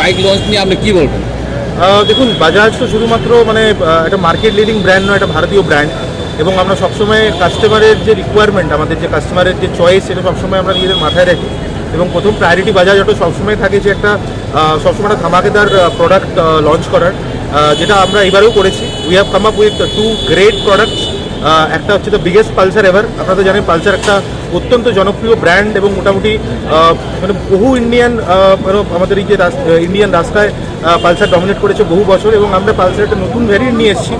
Bike launch নিয়ে আপনি কি বলবেন? দেখুন বাজাজ তো শুধুমাত্র মানে একটা মার্কেট লিডিং ব্র্যান্ড নয়, একটা ভারতীয় ব্র্যান্ড এবং আমরা সবসময় কাস্টমারের যে রিকোয়ারমেন্ট আমাদের যে কাস্টমারের যে চয়েস সেটা সবসময় আমরা নিজেদের মাথায় রাখি। এবং প্রথম প্রায়োরিটি বাজাজ অটো সবসময় থাকে যে একটা সবসময় একটা ধামাকেদার প্রোডাক্ট লঞ্চ করার। যেটা আমরা এবারেও করেছি। We have come up with two great products একটা হচ্ছে দ্য বিগেস্ট পালসার এভার আপনারা তো জানেন পালসার একটা অত্যন্ত জনপ্রিয় ব্র্যান্ড এবং মোটামুটি মানে বহু ইন্ডিয়ান আমাদের এই যে ইন্ডিয়ান রাস্তায় পালসার ডমিনেট করেছে বহু বছর এবং আমরা পালসার একটা নতুন ভ্যারিয়েন্ট নিয়ে এসেছি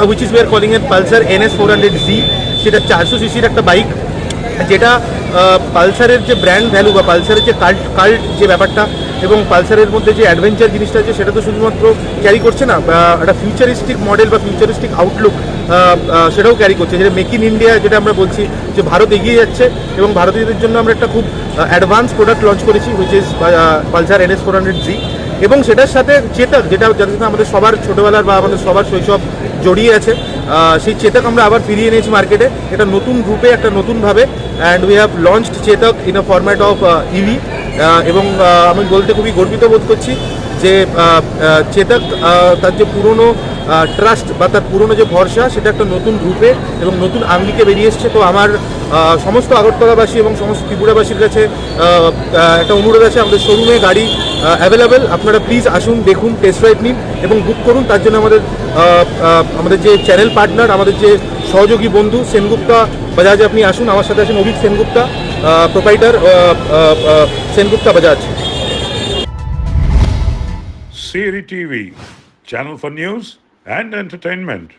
হুইচ ইজ ওয়ার কলিং এর Pulsar N S four hundred Z সেটা চারশো সিসির একটা বাইক যেটা পালসারের যে ব্র্যান্ড ভ্যালু বা পালসারের যে কাল্ট কাল্ট যে ব্যাপারটা এবং পালসারের মধ্যে যে অ্যাডভেঞ্চার জিনিসটা আছে, সেটা তো শুধুমাত্র ক্যারি করছে না একটা ফিউচারিস্টিক মডেল বা ফিউচারিস্টিক আউটলুক সেটাও ক্যারি করছে। যেটা মেক ইন ইন্ডিয়া যেটা আমরা বলছি যে ভারত এগিয়ে যাচ্ছে এবং ভারতীয়দের জন্য আমরা একটা খুব অ্যাডভান্স প্রোডাক্ট লঞ্চ করেছি which is Pulsar NS four hundred Z এবং সেটার সাথে চেতক, যেটা যাদের সাথে আমাদের সবার ছোটোবেলার বা আমাদের সবার শৈশব জড়িয়ে আছে সেই চেতক আমরা আবার ফিরিয়ে এনেছি মার্কেটে এটা নতুন রূপে একটা নতুনভাবে and we have launched Chetak in a format of EV এবং আমি বলতে খুবই গর্বিত বোধ করছি যে চেতক তার যে পুরনো ট্রাস্ট বা তার পুরনো যে ভরসা, সেটা একটা নতুন রূপে এবং নতুন আঙ্গিকে বেরিয়ে এসছে। তো আমার সমস্ত আগরতলাবাসী এবং সমস্ত ত্রিপুরাবাসীর কাছে একটা অনুরোধ আছে। আমাদের শোরুমে গাড়ি অ্যাভেলেবেল আপনারা প্লিজ আসুন, দেখুন টেস্ট রাইড নিন এবং বুক করুন। তার জন্য আমাদের আমাদের যে চ্যানেল পার্টনার আমাদের যে সহযোগী বন্ধু, সেনগুপ্তা, বাজাজে আপনি আসুন। আমার সাথে আছেন Abhik Sengupta. Proprietor Sengupta Bajaj Siri TV channel for news and entertainment